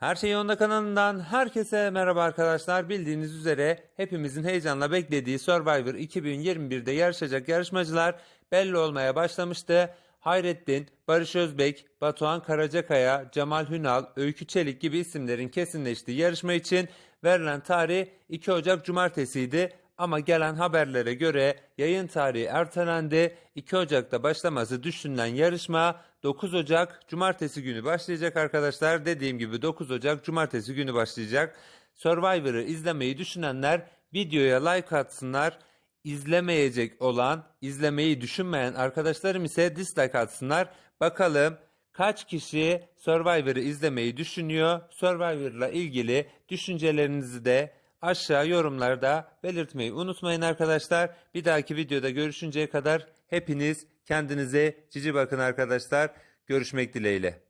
Her şey Yolunda kanalından herkese merhaba arkadaşlar. Bildiğiniz üzere hepimizin heyecanla beklediği Survivor 2021'de yarışacak yarışmacılar belli olmaya başlamıştı. Hayrettin, Barış Özbek, Batuhan Karacakaya, Cemal Hünal, Öykü Çelik gibi isimlerin kesinleştiği yarışma için verilen tarih 2 Ocak Cumartesiydi. Ama gelen haberlere göre yayın tarihi ertelendi. 2 Ocak'ta başlaması düşünülen yarışma 9 Ocak Cumartesi günü başlayacak arkadaşlar. Dediğim gibi 9 Ocak Cumartesi günü başlayacak. Survivor'ı izlemeyi düşünenler videoya like atsınlar. İzlemeyecek olan, izlemeyi düşünmeyen arkadaşlarım ise dislike atsınlar. Bakalım kaç kişi Survivor'ı izlemeyi düşünüyor? Survivor'la ilgili düşüncelerinizi de aşağı yorumlarda belirtmeyi unutmayın arkadaşlar. Bir dahaki videoda görüşünceye kadar hepiniz kendinize cici bakın arkadaşlar. Görüşmek dileğiyle.